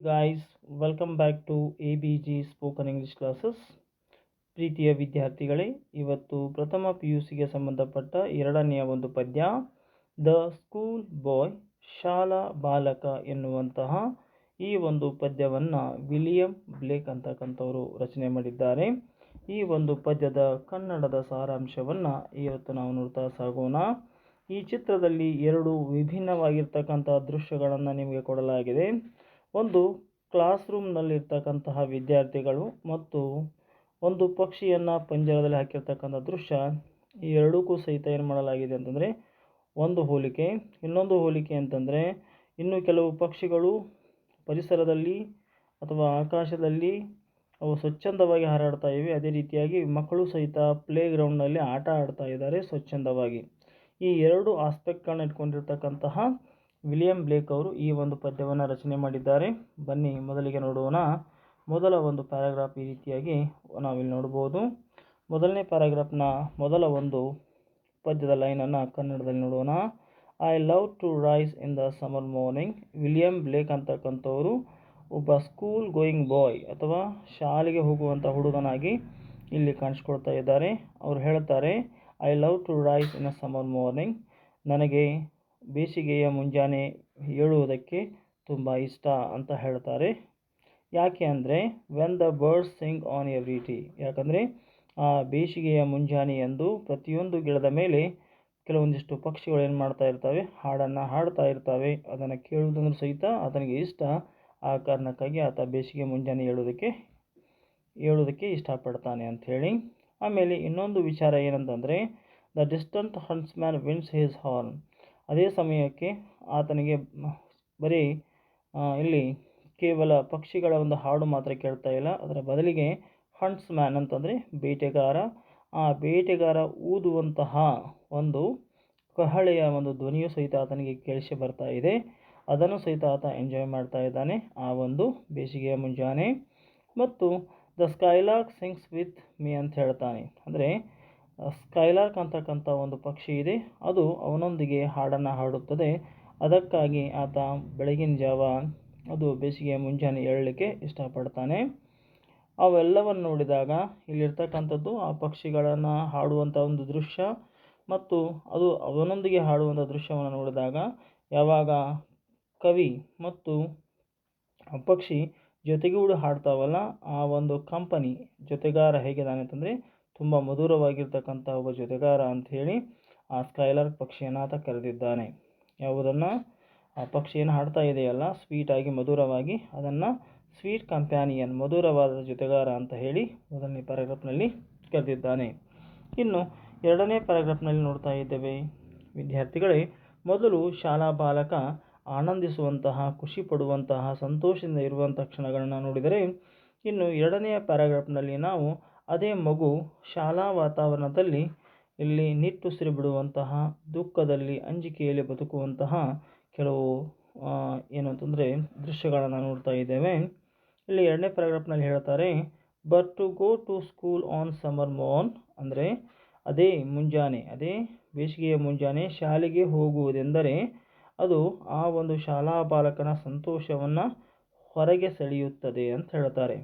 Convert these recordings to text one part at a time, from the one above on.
Guys welcome back to A B G spoken English classes ಪ್ರೀತಿಯ ವಿದ್ಯಾರ್ಥಿಗಳೇ, ಇವತ್ತು ಪ್ರಥಮ ಪಿ ಯು ಸಿಗೆ ಸಂಬಂಧಪಟ್ಟ ಎರಡನೆಯ ಒಂದು ಪದ್ಯ, ದ ಸ್ಕೂಲ್ ಬಾಯ್, ಶಾಲಾ ಬಾಲಕ ಎನ್ನುವಂತಹ ಈ ಒಂದು ಪದ್ಯವನ್ನು ವಿಲಿಯಂ ಬ್ಲೇಕ್ ಅಂತಕ್ಕಂಥವರು ರಚನೆ ಮಾಡಿದ್ದಾರೆ. ಈ ಒಂದು ಪದ್ಯದ ಕನ್ನಡದ ಸಾರಾಂಶವನ್ನು ಇವತ್ತು ನಾವು ನೋಡ್ತಾ ಸಾಗೋಣ. ಈ ಚಿತ್ರದಲ್ಲಿ ಎರಡು ವಿಭಿನ್ನವಾಗಿರ್ತಕ್ಕಂಥ ದೃಶ್ಯಗಳನ್ನು ನಿಮಗೆ ಕೊಡಲಾಗಿದೆ. ಒಂದು ಕ್ಲಾಸ್ ರೂಮ್ನಲ್ಲಿರ್ತಕ್ಕಂತಹ ವಿದ್ಯಾರ್ಥಿಗಳು ಮತ್ತು ಒಂದು ಪಕ್ಷಿಯನ್ನು ಪಂಜರದಲ್ಲಿ ಹಾಕಿರ್ತಕ್ಕಂಥ ದೃಶ್ಯ ಈ ಎರಡಕ್ಕೂ ಸಹಿತ ಏನು ಮಾಡಲಾಗಿದೆ ಅಂತಂದರೆ ಒಂದು ಹೋಲಿಕೆ, ಇನ್ನೊಂದು ಹೋಲಿಕೆ ಅಂತಂದರೆ ಇನ್ನು ಕೆಲವು ಪಕ್ಷಿಗಳು ಪರಿಸರದಲ್ಲಿ ಅಥವಾ ಆಕಾಶದಲ್ಲಿ ಅವು ಸ್ವಚ್ಛಂದವಾಗಿ ಹಾರಾಡ್ತಾ ಇವೆ. ಅದೇ ರೀತಿಯಾಗಿ ಮಕ್ಕಳು ಸಹಿತ ಪ್ಲೇ ಗ್ರೌಂಡ್ನಲ್ಲಿ ಆಟ ಆಡ್ತಾ ಇದ್ದಾರೆ ಸ್ವಚ್ಛಂದವಾಗಿ. ಈ ಎರಡು ಆಸ್ಪೆಕ್ಟ್ಗಳನ್ನ ಇಟ್ಕೊಂಡಿರ್ತಕ್ಕಂತಹ ವಿಲಿಯಂ ಬ್ಲೇಕ್ ಅವರು ಈ ಒಂದು ಪದ್ಯವನ್ನು ರಚನೆ ಮಾಡಿದ್ದಾರೆ. ಬನ್ನಿ ಮೊದಲಿಗೆ ನೋಡೋಣ. ಮೊದಲ ಒಂದು ಪ್ಯಾರಾಗ್ರಾಫ್ ಈ ರೀತಿಯಾಗಿ ನಾವಿಲ್ಲಿ ನೋಡ್ಬೋದು. ಮೊದಲನೇ ಪ್ಯಾರಾಗ್ರಾಫ್ನ ಮೊದಲ ಒಂದು ಪದ್ಯದ ಲೈನನ್ನು ಕನ್ನಡದಲ್ಲಿ ನೋಡೋಣ. I love to rise in the summer morning William Blake ಅಂತಕ್ಕಂಥವರು ಒಬ್ಬ ಸ್ಕೂಲ್ ಗೋಯಿಂಗ್ ಬಾಯ್ ಅಥವಾ ಶಾಲೆಗೆ ಹೋಗುವಂಥ ಹುಡುಗನಾಗಿ ಇಲ್ಲಿ ಕಾಣಿಸ್ಕೊಳ್ತಾ ಇದ್ದಾರೆ. ಅವರು ಹೇಳ್ತಾರೆ I love to rise in a summer morning ನನಗೆ ಬೇಸಿಗೆಯ ಮುಂಜಾನೆ ಏಳುವುದಕ್ಕೆ ತುಂಬ ಇಷ್ಟ ಅಂತ ಹೇಳ್ತಾರೆ. ಯಾಕೆ ಅಂದರೆ when the birds sing on every tree ಯಾಕಂದರೆ, ಆ ಬೇಸಿಗೆಯ ಮುಂಜಾನೆಯಂದು ಪ್ರತಿಯೊಂದು ಗಿಡದ ಮೇಲೆ ಕೆಲವೊಂದಿಷ್ಟು ಪಕ್ಷಿಗಳು ಏನು ಮಾಡ್ತಾ ಇರ್ತವೆ? ಹಾಡನ್ನು ಹಾಡ್ತಾ ಇರ್ತವೆ. ಅದನ್ನು ಕೇಳುವುದಂದ್ರೆ ಸಹಿತ ಆತನಿಗೆ ಇಷ್ಟ. ಆ ಕಾರಣಕ್ಕಾಗಿ ಆತ ಬೇಸಿಗೆ ಮುಂಜಾನೆ ಹೇಳೋದಕ್ಕೆ ಹೇಳೋದಕ್ಕೆ ಇಷ್ಟಪಡ್ತಾನೆ ಅಂಥೇಳಿ ಆಮೇಲೆ ಇನ್ನೊಂದು ವಿಚಾರ ಏನಂತಂದರೆ the distant huntsman winds his horn ಅದೇ ಸಮಯಕ್ಕೆ ಆತನಿಗೆ ಬರೀ ಇಲ್ಲಿ ಕೇವಲ ಪಕ್ಷಿಗಳ ಒಂದು ಹಾಡು ಮಾತ್ರ ಕೇಳ್ತಾ ಇಲ್ಲ. ಅದರ ಬದಲಿಗೆ ಹಂಟ್ಸ್ ಮ್ಯಾನ್ ಅಂತಂದರೆ ಬೇಟೆಗಾರ. ಆ ಬೇಟೆಗಾರ ಊದುವಂತಹ ಒಂದು ಕಹಳೆಯ ಒಂದು ಧ್ವನಿಯು ಸಹಿತ ಆತನಿಗೆ ಕೇಳಿಸಿ ಬರ್ತಾ ಇದೆ. ಅದನ್ನು ಸಹಿತ ಆತ ಎಂಜಾಯ್ ಮಾಡ್ತಾ ಇದ್ದಾನೆ ಆ ಒಂದು ಬೇಸಿಗೆಯ ಮುಂಜಾನೆ. ಮತ್ತು the skylark sings with me ಅಂತ ಹೇಳ್ತಾನೆ. ಅಂದರೆ ಸ್ಕೈಲಾರ್ಕ್ ಅಂತಕ್ಕಂಥ ಒಂದು ಪಕ್ಷಿ ಇದೆ. ಅದು ಅವನೊಂದಿಗೆ ಹಾಡನ್ನು ಹಾಡುತ್ತದೆ. ಅದಕ್ಕಾಗಿ ಆತ ಬೆಳಗಿನ ಜಾವ ಅದು ಬೇಸಿಗೆ ಮುಂಜಾನೆ ಏಳಲಿಕ್ಕೆ ಇಷ್ಟಪಡ್ತಾನೆ. ಅವೆಲ್ಲವನ್ನು ನೋಡಿದಾಗ ಇಲ್ಲಿರ್ತಕ್ಕಂಥದ್ದು ಆ ಪಕ್ಷಿಗಳನ್ನು ಹಾಡುವಂಥ ಒಂದು ದೃಶ್ಯ. ಮತ್ತು ಅದು ಅವನೊಂದಿಗೆ ಹಾಡುವಂಥ ದೃಶ್ಯವನ್ನು ನೋಡಿದಾಗ ಯಾವಾಗ ಕವಿ ಮತ್ತು ಆ ಪಕ್ಷಿ ಜೊತೆಗೂಡಿ ಹಾಡ್ತಾವಲ್ಲ, ಆ ಒಂದು ಕಂಪನಿ ಜೊತೆಗಾರ ಹೇಗಿದ್ದಾನೆ ಅಂತಂದರೆ ತುಂಬ ಮಧುರವಾಗಿರ್ತಕ್ಕಂಥ ಒಬ್ಬ ಜೊತೆಗಾರ ಅಂಥೇಳಿ ಆ ಸ್ಕೈಲಾರ್ಕ್ ಪಕ್ಷಿಯನ್ನು ಆತ ಕರೆದಿದ್ದಾನೆ. ಯಾವುದನ್ನು? ಆ ಪಕ್ಷಿಯನ್ನು ಹಾಡ್ತಾ ಇದೆಯಲ್ಲ ಸ್ವೀಟಾಗಿ ಮಧುರವಾಗಿ ಅದನ್ನು ಸ್ವೀಟ್ ಕಂಪ್ಯಾನಿಯನ್ ಮಧುರವಾದ ಜೊತೆಗಾರ ಅಂತ ಹೇಳಿ ಮೊದಲನೇ ಪ್ಯಾರಾಗ್ರಾಫ್ನಲ್ಲಿ ಕರೆದಿದ್ದಾನೆ. ಇನ್ನು ಎರಡನೇ ಪ್ಯಾರಾಗ್ರಾಫ್ನಲ್ಲಿ ನೋಡ್ತಾ ಇದ್ದೇವೆ. ವಿದ್ಯಾರ್ಥಿಗಳೇ, ಮೊದಲು ಶಾಲಾ ಬಾಲಕ ಆನಂದಿಸುವಂತಹ, ಖುಷಿ ಪಡುವಂತಹ, ಸಂತೋಷದಿಂದ ಇರುವಂಥ ಕ್ಷಣಗಳನ್ನು ನೋಡಿದರೆ, ಇನ್ನು ಎರಡನೆಯ ಪ್ಯಾರಾಗ್ರಾಫ್ನಲ್ಲಿ ನಾವು ಅದೇ ಮಗು ಶಾಲಾ ವಾತಾವರಣದಲ್ಲಿ ಇಲ್ಲಿ ನಿಟ್ಟುಸಿರು ಬಿಡುವಂತಹ ದುಃಖದಲ್ಲಿ ಅಂಜಿಕೆಯಲ್ಲಿ ಬದುಕುವಂತಹ ಕೆಲವು ಏನು ಅಂತಂದರೆ ದೃಶ್ಯಗಳನ್ನು ನೋಡ್ತಾ ಇದ್ದೇವೆ. ಇಲ್ಲಿ ಎರಡನೇ ಪ್ಯಾರಾಗ್ರಾಫ್ನಲ್ಲಿ ಹೇಳ್ತಾರೆ but to go to school on summer morn ಅಂದರೆ ಅದೇ ಮುಂಜಾನೆ, ಅದೇ ಬೇಸಿಗೆಯ ಮುಂಜಾನೆ ಶಾಲೆಗೆ ಹೋಗುವುದೆಂದರೆ ಅದು ಆ ಒಂದು ಶಾಲಾ ಬಾಲಕನ ಸಂತೋಷವನ್ನು ಹೊರಗೆ ಸೆಳೆಯುತ್ತದೆ ಅಂತ ಹೇಳ್ತಾರೆ.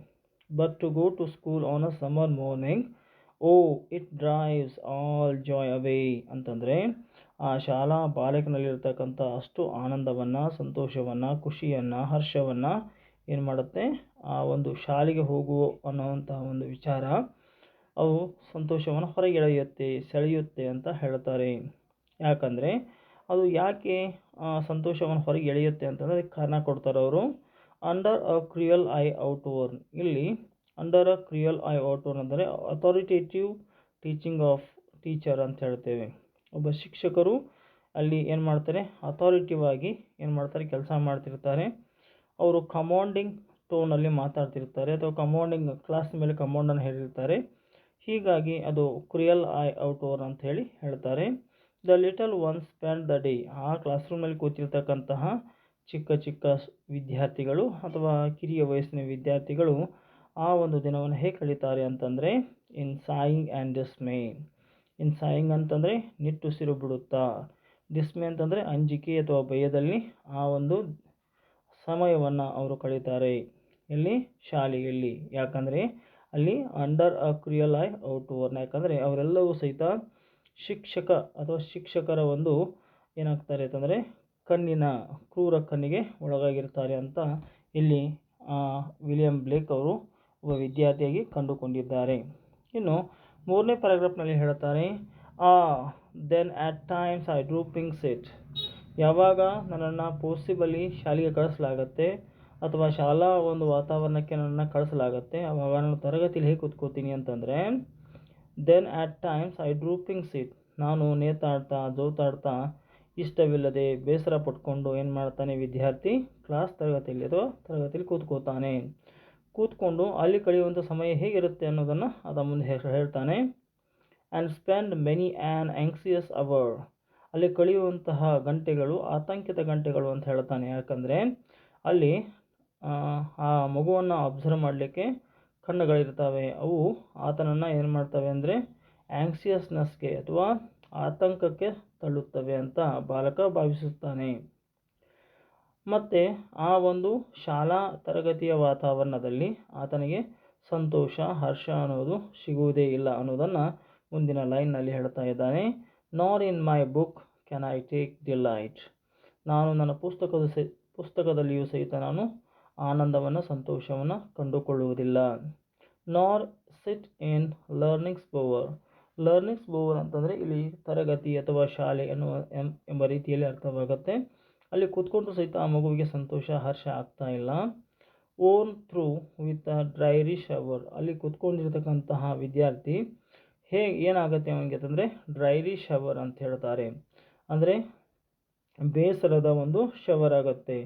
But to go to school on a summer morning, oh it drives all joy away ಅಂತಂದರೆ ಆ ಶಾಲಾ ಬಾಲಕನಲ್ಲಿರ್ತಕ್ಕಂಥ ಅಷ್ಟು ಆನಂದವನ್ನು ಸಂತೋಷವನ್ನು ಖುಷಿಯನ್ನು ಹರ್ಷವನ್ನು ಏನು ಮಾಡುತ್ತೆ? ಆ ಒಂದು ಶಾಲೆಗೆ ಹೋಗುವ ಅನ್ನೋವಂಥ ಒಂದು ವಿಚಾರ ಅವು ಸಂತೋಷವನ್ನು ಹೊರಗೆ ಎಳೆಯುತ್ತೆ ಸೆಳೆಯುತ್ತೆ ಅಂತ ಹೇಳ್ತಾರೆ. ಯಾಕಂದರೆ ಅದು ಯಾಕೆ ಸಂತೋಷವನ್ನು ಹೊರಗೆ ಎಳೆಯುತ್ತೆ ಅಂತಂದರೆ ಕಾರಣ ಕೊಡ್ತಾರೆ ಅವರು under a cruel eye out over ಇಲ್ಲಿ under a cruel eye out over ಅಂದರೆ ಅಥಾರಿಟೇಟಿವ್ ಟೀಚಿಂಗ್ ಆಫ್ ಟೀಚರ್ ಅಂತ ಹೇಳ್ತೇವೆ. ಒಬ್ಬ ಶಿಕ್ಷಕರು ಅಲ್ಲಿ ಏನು ಮಾಡ್ತಾರೆ? ಅಥಾರಿಟಿವ್ ಆಗಿ ಏನು ಮಾಡ್ತಾರೆ? ಕೆಲಸ ಮಾಡ್ತಿರ್ತಾರೆ. ಅವರು ಕಮಾಂಡಿಂಗ್ ಟೋನಲ್ಲಿ ಮಾತಾಡ್ತಿರ್ತಾರೆ ಅಥವಾ ಕಮಾಂಡಿಂಗ್ ಕ್ಲಾಸ್ ಮೇಲೆ ಕಮಾಂಡನ್ನು ಹೇಳಿರ್ತಾರೆ. ಹೀಗಾಗಿ ಅದು ಕ್ರಿಯಲ್ ಐ ಔಟ್ ಓವರ್ ಅಂತ ಹೇಳಿ ಹೇಳ್ತಾರೆ. The little one spend the day ಆ ಕ್ಲಾಸ್ ರೂಮಲ್ಲಿ ಕೂತಿರ್ತಕ್ಕಂತಹ ಚಿಕ್ಕ ಚಿಕ್ಕ ವಿದ್ಯಾರ್ಥಿಗಳು ಅಥವಾ ಕಿರಿಯ ವಯಸ್ಸಿನ ವಿದ್ಯಾರ್ಥಿಗಳು ಆ ಒಂದು ದಿನವನ್ನು ಹೇಗೆ ಕಳೀತಾರೆ ಅಂತಂದರೆ, in sighing and dismay. In sighing ಅಂತಂದರೆ ನಿಟ್ಟುಸಿರು ಬಿಡುತ್ತಾ. ಡಿಸ್ಮೇ ಅಂತಂದರೆ, ಅಂಜಿಕೆ ಅಥವಾ ಭಯದಲ್ಲಿ ಆ ಒಂದು ಸಮಯವನ್ನು ಅವರು ಕಳೀತಾರೆ. ಎಲ್ಲಿ ಶಾಲೆಯಲ್ಲಿ, ಯಾಕಂದರೆ, ಅಲ್ಲಿ under a cruel eye outworn ಯಾಕಂದರೆ, ಅವರೆಲ್ಲವೂ ಸಹಿತ ಶಿಕ್ಷಕ ಅಥವಾ ಶಿಕ್ಷಕರ ಒಂದು ಏನಾಗ್ತಾರೆ ಅಂತಂದರೆ ಕಣ್ಣಿನ ಕ್ರೂರ ಕಣ್ಣಿಗೆ ಒಳಗಾಗಿರ್ತಾರೆ ಅಂತ ಇಲ್ಲಿ ವಿಲಿಯಂ ಬ್ಲೇಕ್ ಅವರು ಒಬ್ಬ ವಿದ್ಯಾರ್ಥಿಯಾಗಿ ಕಂಡುಕೊಂಡಿದ್ದಾರೆ. ಇನ್ನು ಮೂರನೇ ಪ್ಯಾರಾಗ್ರಾಫ್ನಲ್ಲಿ ಹೇಳ್ತಾರೆ ಆ then at times I drooping sit ಯಾವಾಗ ನನ್ನನ್ನು ಪೋಸಿಬಲಿ ಶಾಲೆಗೆ ಕಳಿಸಲಾಗತ್ತೆ ಅಥವಾ ಶಾಲಾ ಒಂದು ವಾತಾವರಣಕ್ಕೆ ನನ್ನನ್ನು ಕಳಿಸಲಾಗತ್ತೆ ಆವಾಗ ನಾನು ತರಗತಿಯಲ್ಲಿ ಹೇಗೆ ಕೂತ್ಕೋತೀನಿ ಅಂತಂದರೆ then at times I drooping sit ನಾನು ನೇತಾಡ್ತಾ, ಜೋತಾಡ್ತಾ ಇಷ್ಟವಿಲ್ಲದೆ ಬೇಸರ ಪಟ್ಕೊಂಡು ಏನು ಮಾಡ್ತಾನೆ ವಿದ್ಯಾರ್ಥಿ? ಕ್ಲಾಸ್ ತರಗತಿಯಲ್ಲಿ ಅಥವಾ ತರಗತಿಯಲ್ಲಿ ಕೂತ್ಕೋತಾನೆ. ಕೂತ್ಕೊಂಡು ಅಲ್ಲಿ ಕಳೆಯುವಂಥ ಸಮಯ ಹೇಗಿರುತ್ತೆ ಅನ್ನೋದನ್ನು ಅದ ಮುಂದೆ ಹೇಳ್ತಾನೆ. And spend many an anxious hour ಅಲ್ಲಿ ಕಳೆಯುವಂತಹ ಗಂಟೆಗಳು ಆತಂಕಿತ ಗಂಟೆಗಳು ಅಂತ ಹೇಳ್ತಾನೆ. ಯಾಕಂದರೆ ಅಲ್ಲಿ ಆ, ಆ ಮಗುವನ್ನು ಅಬ್ಸರ್ವ್ ಮಾಡಲಿಕ್ಕೆ ಕಣ್ಣುಗಳಿರ್ತವೆ. ಅವು ಆತನನ್ನು ಏನು ಮಾಡ್ತವೆ ಅಂದರೆ ಆ್ಯಂಕ್ಸಿಯಸ್ನೆಸ್ಗೆ ಅಥವಾ ಆತಂಕಕ್ಕೆ ತಳ್ಳುತ್ತವೆ ಅಂತ ಬಾಲಕ ಭಾವಿಸುತ್ತಾನೆ. ಮತ್ತು ಆ ಒಂದು ಶಾಲಾ ತರಗತಿಯ ವಾತಾವರಣದಲ್ಲಿ ಆತನಿಗೆ ಸಂತೋಷ, ಹರ್ಷ ಅನ್ನೋದು ಸಿಗುವುದೇ ಇಲ್ಲ ಅನ್ನೋದನ್ನು ಮುಂದಿನ ಲೈನ್ನಲ್ಲಿ ಹೇಳ್ತಾ ಇದ್ದಾನೆ. Nor in my book can I take delight ನಾನು ನನ್ನ ಪುಸ್ತಕದ ಸಹ ಪುಸ್ತಕದಲ್ಲಿಯೂ ಸಹಿತ ನಾನು ಆನಂದವನ್ನು, ಸಂತೋಷವನ್ನು ಕಂಡುಕೊಳ್ಳುವುದಿಲ್ಲ. Nor sit in learnings ಬೋವರ್ learnings bower ಅಂತಂದರೆ ಇಲ್ಲಿ ತರಗತಿ ಅಥವಾ ಶಾಲೆ ಎನ್ನುವ ಎಂಬ ರೀತಿಯಲ್ಲಿ ಅರ್ಥವಾಗುತ್ತೆ. ಅಲ್ಲಿ ಕೂತ್ಕೊಂಡು ಸಹಿತ ಆ ಮಗುವಿಗೆ ಸಂತೋಷ, ಹರ್ಷ ಆಗ್ತಾ ಇಲ್ಲ. Worn through with a dreary shower ಅಲ್ಲಿ ಕೂತ್ಕೊಂಡಿರ್ತಕ್ಕಂತಹ ವಿದ್ಯಾರ್ಥಿ ಹೇಗೆ ಏನಾಗುತ್ತೆ ಅವನಿಗೆ ಅಂತಂದರೆ ಡ್ರೈರಿ ಶವರ್ ಅಂತ ಹೇಳ್ತಾರೆ. ಅಂದರೆ ಬೇಸರದ ಒಂದು ಶವರ್ ಆಗುತ್ತೆ.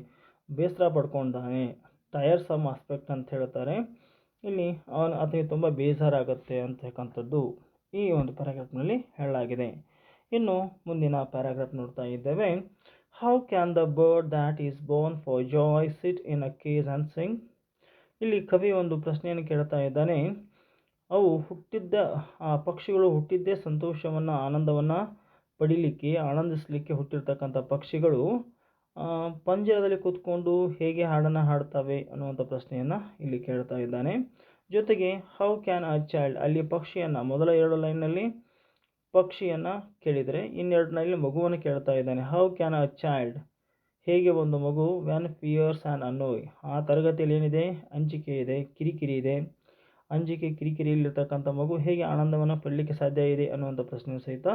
ಬೇಸರ ಪಡ್ಕೊಂಡಾನೆ. ಟಯರ್ ಸಮ್ ಆಸ್ಪೆಕ್ಟ್ ಅಂತ ಹೇಳ್ತಾರೆ. ಇಲ್ಲಿ ಅವನು ಅದಕ್ಕೆ ತುಂಬ ಬೇಜಾರಾಗುತ್ತೆ ಅಂತಕ್ಕಂಥದ್ದು. ಈ ಒಂದು ಪ್ಯಾರಾಗ್ರಾಫ್ನಲ್ಲಿ ಹೇಳಲಾಗಿದೆ. ಇನ್ನು ಮುಂದಿನ ಪ್ಯಾರಾಗ್ರಾಫ್ ನೋಡ್ತಾ ಇದ್ದೇವೆ. How can the bird that is born for joy sit in a cage and sing ಇಲ್ಲಿ ಕವಿ ಒಂದು ಪ್ರಶ್ನೆಯನ್ನು ಕೇಳ್ತಾ ಇದ್ದಾನೆ. ಅವು ಹುಟ್ಟಿದ್ದ, ಆ ಪಕ್ಷಿಗಳು ಹುಟ್ಟಿದ್ದೇ ಸಂತೋಷವನ್ನು, ಆನಂದವನ್ನು ಪಡೀಲಿಕ್ಕೆ, ಆನಂದಿಸಲಿಕ್ಕೆ ಹುಟ್ಟಿರ್ತಕ್ಕಂಥ ಪಕ್ಷಿಗಳು ಪಂಜರದಲ್ಲಿ ಕೂತ್ಕೊಂಡು ಹೇಗೆ ಹಾಡನ್ನು ಹಾಡ್ತವೆ ಅನ್ನುವಂಥ ಪ್ರಶ್ನೆಯನ್ನು ಇಲ್ಲಿ ಕೇಳ್ತಾ ಇದ್ದಾನೆ. ಜೊತೆಗೆ ಹೌ ಕ್ಯಾನ್ ಅ ಚೈಲ್ಡ್ ಅಲ್ಲಿ ಪಕ್ಷಿಯನ್ನು, ಮೊದಲ ಎರಡು ಲೈನ್ನಲ್ಲಿ ಪಕ್ಷಿಯನ್ನು ಕೇಳಿದರೆ ಇನ್ನೆರಡನಲ್ಲಿ ಮಗುವನ್ನು ಕೇಳ್ತಾ ಇದ್ದಾನೆ. ಹೌ ಕ್ಯಾನ್ ಅ ಚೈಲ್ಡ್ ಹೇಗೆ ಒಂದು ಮಗು ವ್ಯಾನ್ ಫಿಯರ್ಸ್ ಆ್ಯಂಡ್ ಅನ್ನೋಯ್ ಆ ತರಗತಿಯಲ್ಲಿ ಏನಿದೆ? ಅಂಜಿಕೆ ಇದೆ, ಕಿರಿಕಿರಿ ಇದೆ. ಅಂಜಿಕೆ, ಕಿರಿಕಿರಿಯಲ್ಲಿರ್ತಕ್ಕಂಥ ಮಗು ಹೇಗೆ ಆನಂದವನ್ನು ಪಡಲಿಕ್ಕೆ ಸಾಧ್ಯ ಇದೆ ಅನ್ನುವಂಥ ಪ್ರಶ್ನೆ ಸಹಿತ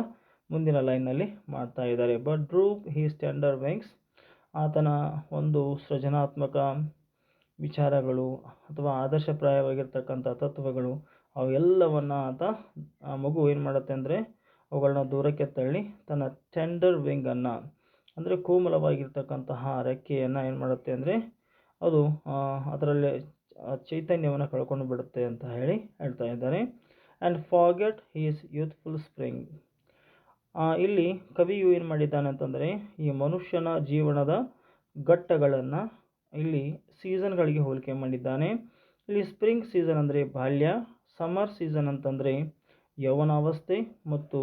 ಮುಂದಿನ ಲೈನ್ನಲ್ಲಿ ಮಾಡ್ತಾ ಇದ್ದಾರೆ. But droop his tender wings ಆತನ ಒಂದು ಸೃಜನಾತ್ಮಕ ವಿಚಾರಗಳು ಅಥವಾ ಆದರ್ಶಪ್ರಾಯವಾಗಿರ್ತಕ್ಕಂಥ ತತ್ವಗಳು ಅವೆಲ್ಲವನ್ನು ಆತ, ಆ ಮಗು ಏನು ಮಾಡುತ್ತೆ ಅಂದರೆ ಅವುಗಳನ್ನ ದೂರಕ್ಕೆ ತಳ್ಳಿ ತನ್ನ ಟೆಂಡರ್ ವಿಂಗನ್ನು ಅಂದರೆ ಕೋಮಲವಾಗಿರ್ತಕ್ಕಂತಹ ರೆಕ್ಕೆಯನ್ನು ಏನು ಮಾಡುತ್ತೆ ಅಂದರೆ ಅದು ಅದರಲ್ಲೇ ಚೈತನ್ಯವನ್ನು ಕಳ್ಕೊಂಡು ಬಿಡುತ್ತೆ ಅಂತ ಹೇಳಿ ಹೇಳ್ತಾ ಇದ್ದಾರೆ. And forget his youthful spring ಇಲ್ಲಿ ಕವಿಯು ಏನು ಮಾಡಿದ್ದಾನೆ ಅಂತಂದರೆ ಈ ಮನುಷ್ಯನ ಜೀವನದ ಘಟ್ಟಗಳನ್ನು ಇಲ್ಲಿ ಸೀಸನ್ಗಳಿಗೆ ಹೋಲಿಕೆ ಮಾಡಿದ್ದಾನೆ. ಇಲ್ಲಿ ಸ್ಪ್ರಿಂಗ್ ಸೀಸನ್ ಅಂದರೆ ಬಾಲ್ಯ, ಸಮ್ಮರ್ ಸೀಸನ್ ಅಂತಂದರೆ ಯೌವನಾವಸ್ಥೆ ಮತ್ತು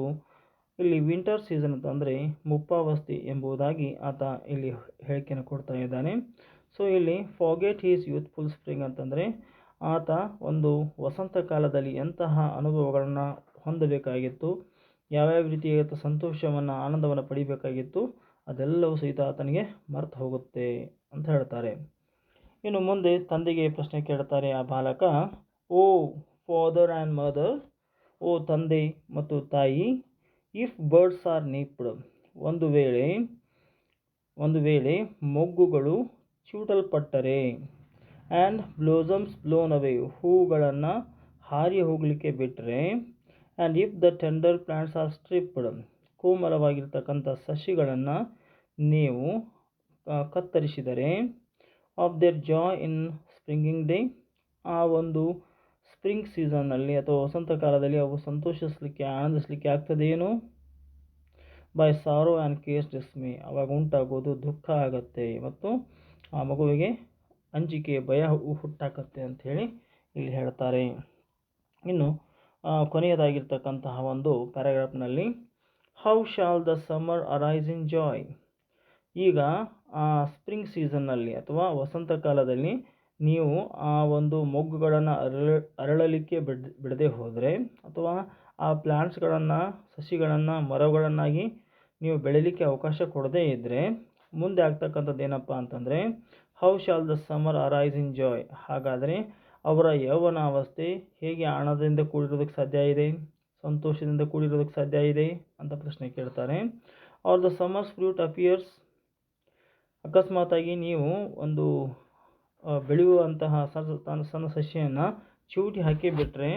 ಇಲ್ಲಿ ವಿಂಟರ್ ಸೀಸನ್ ಅಂತಂದರೆ ಮುಪ್ಪಾವಸ್ಥೆ ಎಂಬುದಾಗಿ ಆತ ಇಲ್ಲಿ ಹೇಳಿಕೆಯನ್ನು ಕೊಡ್ತಾ ಇದ್ದಾನೆ. ಸೊ ಇಲ್ಲಿ ಫಾಗೆಟ್ ಈಸ್ ಯೂತ್ಫುಲ್ ಸ್ಪ್ರಿಂಗ್ ಅಂತಂದರೆ ಆತ ಒಂದು ವಸಂತ ಕಾಲದಲ್ಲಿ ಎಂತಹ ಅನುಭವಗಳನ್ನು ಹೊಂದಬೇಕಾಗಿತ್ತು, ಯಾವ್ಯಾವ ರೀತಿಯ ಸಂತೋಷವನ್ನು, ಆನಂದವನ್ನು ಪಡಿಬೇಕಾಗಿತ್ತು, ಅದೆಲ್ಲವೂ ಸಹಿತ ಆತನಿಗೆ ಮರೆತು ಹೋಗುತ್ತೆ ಅಂತ ಹೇಳ್ತಾರೆ. ಇನ್ನು ಮುಂದೆ ತಂದೆಗೆ ಪ್ರಶ್ನೆ ಕೇಳ್ತಾರೆ ಆ ಬಾಲಕ, ಓ ಫಾದರ್ ಆ್ಯಂಡ್ ಮದರ್ ಓ ತಂದೆ ಮತ್ತು ತಾಯಿ ಇಫ್ ಬರ್ಡ್ಸ್ ಆರ್ ನೀಪ್ಡ್ ಒಂದು ವೇಳೆ ಒಂದು ವೇಳೆ ಮೊಗ್ಗುಗಳು ಚೂಟಲ್ಪಟ್ಟರೆ ಆ್ಯಂಡ್ ಬ್ಲೋಸಮ್ಸ್ ಬ್ಲೋನ್ ಅವೇ ಹೂಗಳನ್ನು ಹಾರಿ ಹೋಗಲಿಕ್ಕೆ ಬಿಟ್ಟರೆ and if the tender plants are stripped ಕೋಮಲವಾಗಿರ್ತಕ್ಕಂಥ ಸಸಿಗಳನ್ನು ನೀವು ಕತ್ತರಿಸಿದರೆ ಆಫ್ ದೇರ್ ಜಾ ಇನ್ ಸ್ಪ್ರಿಂಗಿಂಗ್ ಡೇ ಆ ಒಂದು ಸ್ಪ್ರಿಂಗ್ ಸೀಸನ್ನಲ್ಲಿ ಅಥವಾ ವಸಂತ ಕಾಲದಲ್ಲಿ ಅವು ಸಂತೋಷಿಸಲಿಕ್ಕೆ, ಆನಂದಿಸಲಿಕ್ಕೆ ಆಗ್ತದೇನು? By sorrow and cares dismay ಅವಾಗ ಉಂಟಾಗೋದು ದುಃಖ ಆಗತ್ತೆ ಮತ್ತು ಆ ಮಗುವಿಗೆ ಅಂಜಿಕೆ ಭಯ ಹುಟ್ಟಾಕತ್ತೆ ಅಂಥೇಳಿ ಇಲ್ಲಿ ಹೇಳ್ತಾರೆ. ಇನ್ನು ಕೊನೆಯದಾಗಿರ್ತಕ್ಕಂತಹ ಒಂದು ಪ್ಯಾರಾಗ್ರಾಫ್ನಲ್ಲಿ how shall the summer arise in joy ಈಗ ಸ್ಪ್ರಿಂಗ್ ಸೀಸನ್ನಲ್ಲಿ ಅಥವಾ ವಸಂತ ಕಾಲದಲ್ಲಿ ನೀವು ಆ ಒಂದು ಮೊಗ್ಗುಗಳನ್ನು ಅರಳ, ಅರಳಲಿಕ್ಕೆ ಬಿಡ್, ಬಿಡದೆ ಹೋದರೆ ಅಥವಾ ಆ ಪ್ಲ್ಯಾಂಟ್ಸ್ಗಳನ್ನು ಸಸಿಗಳನ್ನು, ಮರಗಳನ್ನಾಗಿ ನೀವು ಬೆಳೀಲಿಕ್ಕೆ ಅವಕಾಶ ಕೊಡದೇ ಇದ್ದರೆ ಮುಂದೆ ಆಗ್ತಕ್ಕಂಥದ್ದು ಏನಪ್ಪ ಅಂತಂದರೆ how shall the summer arise in joy ಹಾಗಾದರೆ ಅವರ ಯೌವನಾವಸ್ಥೆ ಹೇಗೆ ಆನಂದದಿಂದ ಕೂಡಿರೋದಕ್ಕೆ ಸಾಧ್ಯ ಇದೆ? ಸಂತೋಷದಿಂದ ಕೂಡಿರೋದಕ್ಕೆ ಸಾಧ್ಯ ಇದೆ ಅಂತ ಪ್ರಶ್ನೆ ಕೇಳ್ತಾರೆ. Or the summer's fruit appears ಅಕಸ್ಮಾತಾಗಿ ನೀವು ಒಂದು ಬೆಳೆಯುವಂತಹ ಸಣ್ಣ ಸಣ್ಣ ಸಸ್ಯವನ್ನು ಚಿವುಟಿ ಹಾಕಿ ಬಿಟ್ಟರೆ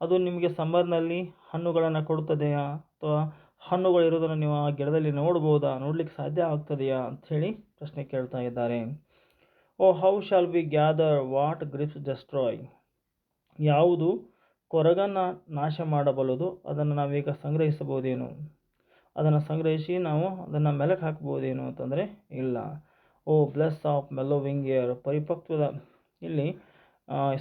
ಅದು ನಿಮಗೆ ಸಮ್ಮರ್ನಲ್ಲಿ ಹಣ್ಣುಗಳನ್ನು ಕೊಡುತ್ತದೆಯಾ? ಅಥವಾ ಹಣ್ಣುಗಳಿರೋದನ್ನು ನೀವು ಆ ಗಿಡದಲ್ಲಿ ನೋಡ್ಬೋದಾ? ನೋಡಲಿಕ್ಕೆ ಸಾಧ್ಯ ಆಗ್ತದೆಯಾ? ಅಂಥೇಳಿ ಪ್ರಶ್ನೆ ಕೇಳ್ತಾ ಇದ್ದಾರೆ. ಓ, how shall we gather what griefs destroy? ಯಾವುದು ಕೊರಗನ್ನು ನಾಶ ಮಾಡಬಲ್ಲದು? ಅದನ್ನು ನಾವೀಗ ಸಂಗ್ರಹಿಸಬಹುದೇನು? ಅದನ್ನು ಸಂಗ್ರಹಿಸಿ ನಾವು ಅದನ್ನು ಮೆಲಕ್ಕೆ ಹಾಕ್ಬೋದೇನು ಅಂತಂದರೆ ಇಲ್ಲ. ಓ, ಬ್ಲೆಸ್ ಆಫ್ ಮೆಲೋವಿಂಗ್ ಏರ್. ಪರಿಪಕ್ವದ, ಇಲ್ಲಿ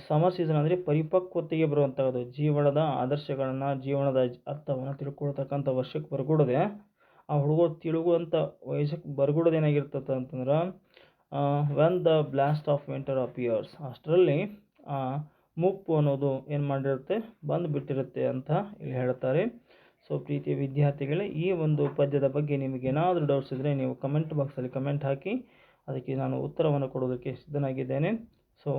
ಸಮರ್ ಸೀಸನ್ ಅಂದರೆ ಪರಿಪಕ್ವತೆಗೆ ಬರುವಂಥದ್ದು ಜೀವನದ ಆದರ್ಶಗಳನ್ನು, ಜೀವನದ ಅರ್ಥವನ್ನು ತಿಳ್ಕೊಳ್ತಕ್ಕಂಥ ವರ್ಷಕ್ಕೆ ಬರ್ಗೂಡದೆ ಆ ಹುಡುಗರು ತಿಳುಗುವಂಥ ವಯಸ್ಸಕ್ಕೆ ಬರ್ಗೂಡೋದೇನಾಗಿರ್ತದೆ ಅಂತಂದ್ರೆ when the blast of winter appears ಅಷ್ಟರಲ್ಲಿ ಮುಪ್ಪು ಅನ್ನೋದು ಏನು ಮಾಡಿರುತ್ತೆ? ಬಂದು ಬಿಟ್ಟಿರುತ್ತೆ ಅಂತ ಇಲ್ಲಿ ಹೇಳ್ತಾರೆ. ಸೊ ಪ್ರೀತಿಯ ವಿದ್ಯಾರ್ಥಿಗಳೇ, ಈ ಒಂದು ಪದ್ಯದ ಬಗ್ಗೆ ನಿಮಗೇನಾದರೂ ಡೌಟ್ಸ್ ಇದ್ದರೆ ನೀವು ಕಮೆಂಟ್ ಬಾಕ್ಸಲ್ಲಿ ಕಮೆಂಟ್ ಹಾಕಿ ಅದಕ್ಕೆ ನಾನು ಉತ್ತರವನ್ನು ಕೊಡೋದಕ್ಕೆ ಸಿದ್ಧನಾಗಿದ್ದೇನೆ. ಸೊ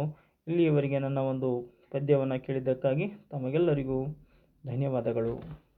ಇಲ್ಲಿಯವರೆಗೆ ನನ್ನ ಒಂದು ಪದ್ಯವನ್ನು ಕೇಳಿದ್ದಕ್ಕಾಗಿ ತಮಗೆಲ್ಲರಿಗೂ ಧನ್ಯವಾದಗಳು.